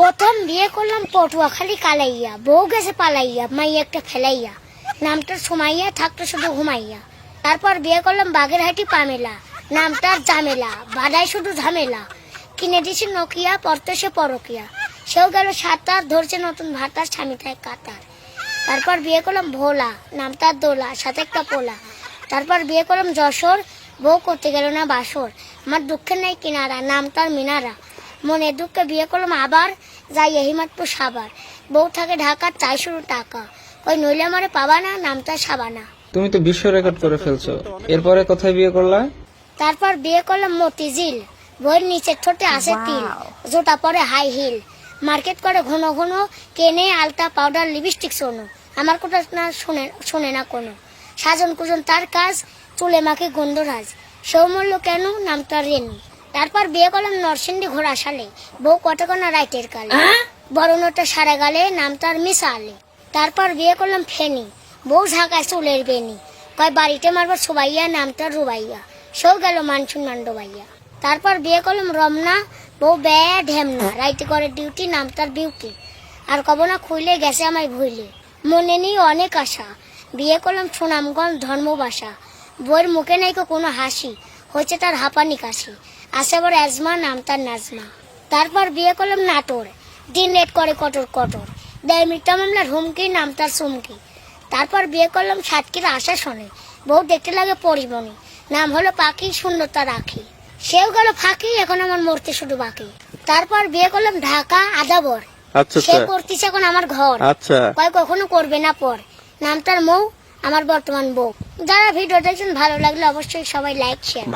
প্রথম বিয়ে করলাম পটুয়াখালী কালাইয়া, বউ গেছে পালাইয়া, মাই একটা ফেলাইয়া। নামটা সুমাইয়া, থাকতো শুধু ঘুমাইয়া। তারপর বিয়ে করলাম বাগেরহাটি পামেলা নামটার জামেলা বাদাই শুধু ঝামেলা। কিনে দিছি নকিয়া, পড়তে সে পরকিয়া। সেও গেল সাঁতার, ধরছে নতুন ভাতার, স্বামী থাকে কাতার। তারপর বিয়ে করলাম ভোলা নামটার দোলা, সাথে একটা পোলা। তারপর বিয়ে করলাম যশোর, বউ করতে গেল না বাসর। আমার দুঃখের নাই কিনারা নামটার মিনারা। মনে দুঃখে বিয়ে করলাম আবার যাই এহিমাতপুর সাবার বউ থাকে ঢাকার চাই শুরু টাকা। ওই নইলে আমারে পাবা না নামটা সাবানা তুমি তো বিশ্ব রেকর্ড করে ফেলছো। এরপরে কোথায় বিয়ে করলা? তারপর বিয়ে করলাম মতিঝিল। বইয়ের নিচের ঠোঁটে আসে তিল। জোটা পরে হাই হিল মার্কেট করে ঘন ঘন কেনে আলতা পাউডার লিপস্টিক শোনো। আমার কথা না শুনে শোনে না কোনো। সাজন কুজন তার কাজ চুলে মাকে গন্ধরাজ। সৌমল্য কেন নামটা রেনু। তারপর বিয়ে করলাম নরসিংদী ঘোড়া সালে বউ কটকনা রাইটের কালে। বরণটা সারা গালে নাম তার মিশা আলে তারপর বিয়ে করলাম ফেনি। বউ ঝাঁকায় চুলের বেনি কয় বাড়িতে মারবার সবাইয়া নাম তার রুবাইয়া। সেও গেল মানসুন মান্ডবাইয়া তারপর বিয়ে করলাম রমনা। বউ ব্যয় ঢেমনা। রাইতে করে ডিউটি নাম তার বিউটি। আর কব না খুইলে গেছে আমায় ভুইলে। মনে নেই অনেক আশা। বিয়ে করলাম সুনামগঞ্জ ধর্মবাসা। বইয়ের মুখে নাই কোনো হাসি। হচ্ছে তার হাঁপানি কাশি। আসে আবার অ্যাজমা নাম তার নাজমা। তারপর বিয়ে করলাম নাটোর। দিন রেট করে কটর কটর দেয় মিথ্যা মামলার হুমকি নাম তার সুমকি তারপর বিয়ে করলাম সাতকির আশা শোনে বউ দেখতে লাগে পরিমণি। নাম হলো পাখি সুন্দরতা রাখি। সেও গেল ফাঁকি এখন আমার মরতে শুধু বাকি। তারপর বিয়ে করলাম ঢাকা আদাবর। আচ্ছা সে আচ্ছা। করতেছে এখন আমার ঘর। আচ্ছা। কয় কখনো করবে না পর। নাম তার মৌ আমার বর্তমান বউ। যারা ভিডিও দেখছেন ভালো লাগলে অবশ্যই সবাই লাইক শেয়ার